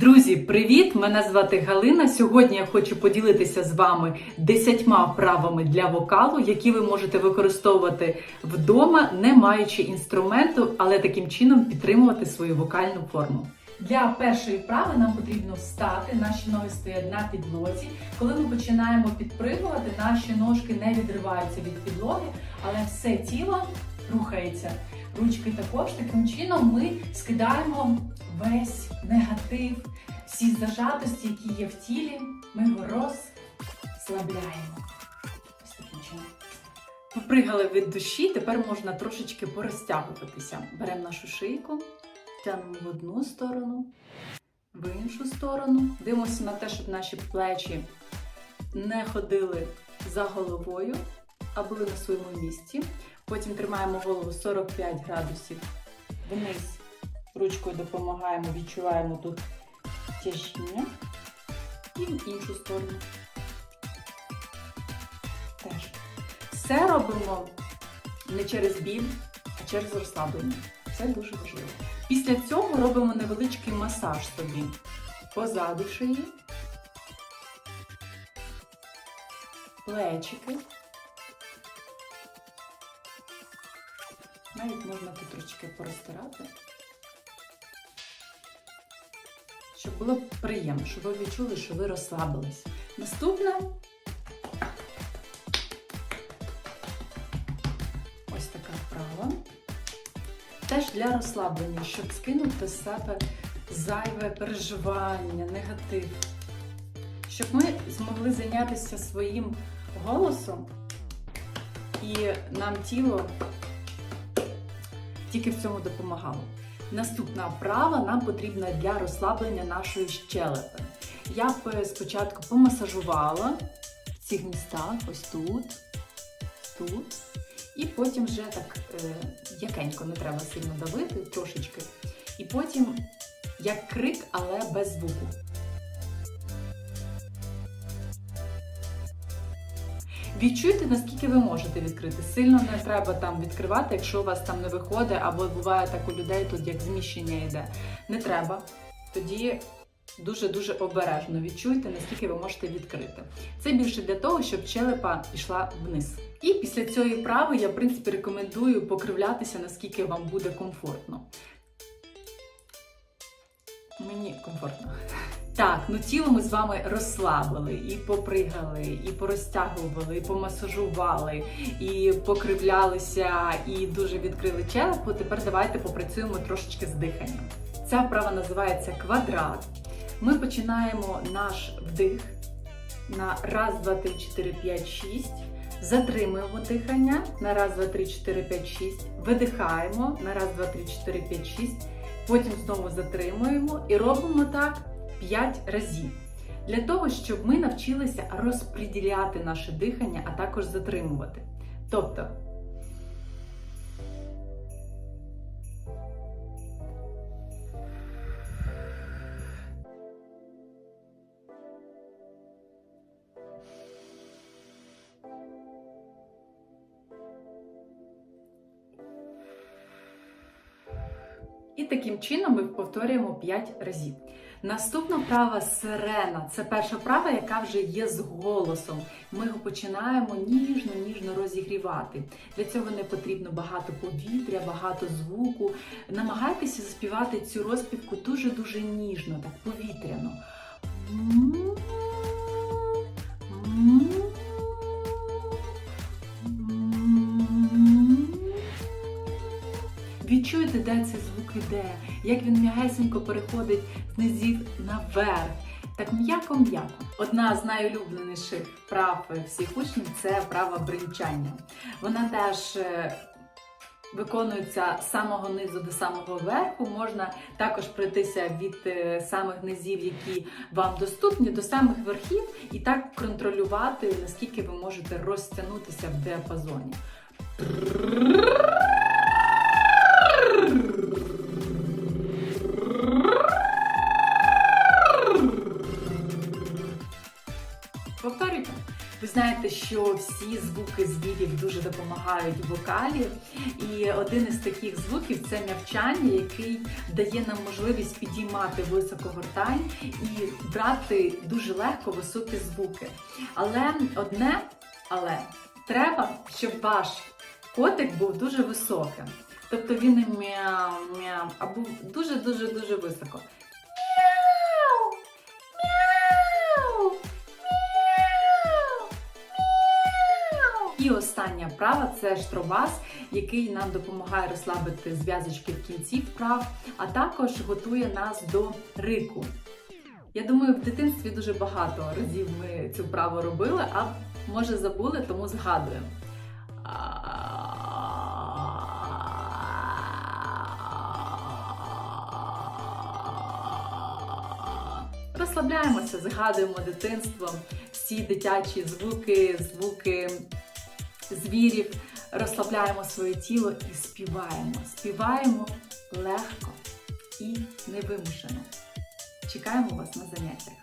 Друзі, привіт! Мене звати Галина. Сьогодні я хочу поділитися з вами десятьма вправами для вокалу, які ви можете використовувати вдома, не маючи інструменту, але таким чином підтримувати свою вокальну форму. Для першої вправи нам потрібно встати, наші ноги стоять на підлозі. Коли ми починаємо підпригувати, наші ножки не відриваються від підлоги, але все тіло рухається. Ручки також таким чином ми скидаємо весь негатив, всі зажатості, які є в тілі, ми його розслабляємо. Ось таким чином. Попригали від душі, тепер можна трошечки порозтягуватися. Беремо нашу шийку, тягнемо в одну сторону, в іншу сторону. Дивимося на те, щоб наші плечі не ходили за головою, а були на своєму місці. Потім тримаємо голову 45 градусів вниз. Ручкою допомагаємо, відчуваємо тут тяжіння. І в іншу сторону. Теж. Все робимо не через біль, а через розслаблення. Це дуже важливо. Після цього робимо невеличкий масаж собі позаду шиї, плечики. Навіть можна тут трошки порозтирати, щоб було приємно, щоб ви відчули, що ви розслабились. Наступне ось така вправа. Теж для розслаблення, щоб скинути з себе зайве переживання, негатив. Щоб ми змогли зайнятися своїм голосом і нам тіло тільки в цьому допомагало. Наступна вправа нам потрібна для розслаблення нашої щелепи. Я б спочатку помасажувала в цих містах, ось тут, тут. І потім вже так е, якенько, не треба сильно давити, трошечки. І потім як крик, але без звуку. Відчуйте, наскільки ви можете відкрити. Сильно не треба там відкривати, якщо у вас там не виходить, або буває так у людей тут як зміщення йде. Не треба. Тоді дуже-дуже обережно відчуйте, наскільки ви можете відкрити. Це більше для того, щоб щелепа пішла вниз. І після цієї вправи я, в принципі, рекомендую покривлятися, наскільки вам буде комфортно. Мені комфортно. Так, ну тіло ми з вами розслабили, і попригали, і порозтягували, і помасажували, і покривлялися, і дуже відкрили челепу. Тепер давайте попрацюємо трошечки з диханням. Ця вправа називається квадрат. Ми починаємо наш вдих на раз, два, три, чотири, п'ять, шість. Затримуємо дихання на раз, два, три, чотири, п'ять, шість. Видихаємо на раз, два, три, чотири, п'ять, шість. Потім знову затримуємо і робимо так 5 разів. Для того, щоб ми навчилися розподіляти наше дихання, а також затримувати. Тобто, І таким чином ми повторюємо 5 разів. Наступна вправа сирена. Це перша вправа, яка вже є з голосом. Ми його починаємо ніжно-ніжно розігрівати. Для цього не потрібно багато повітря, багато звуку. Намагайтеся заспівати цю розпівку дуже-дуже ніжно, так повітряно. Відчуєте, де цей звук іде, як він м'ягесенько переходить з низів наверх. Так м'яко-м'яко. Одна з найулюбленіших вправ всіх учнів це вправа бринчання. Вона теж е, виконується з самого низу до самого верху. Можна також пройтися від е, самих низів, які вам доступні, до самих верхів, і так контролювати, наскільки ви можете розтягнутися в діапазоні. Знаєте, що всі звуки звірів дуже допомагають вокалі. І один із таких звуків це м'явчання, який дає нам можливість підіймати високо гортань і брати дуже легко високі звуки. Але одне, але треба, щоб ваш котик був дуже високим. Тобто він не мяу, мяу, а був дуже-дуже дуже високо. І остання вправа це штробас, який нам допомагає розслабити зв'язочки в кінці вправ, а також готує нас до рику. Я думаю, в дитинстві дуже багато разів ми цю вправу робили, а може забули, тому згадуємо. Розслабляємося, згадуємо дитинство, всі дитячі звуки, звуки звірів, розслабляємо своє тіло і співаємо. Співаємо легко і невимушено. Чекаємо вас на заняттях.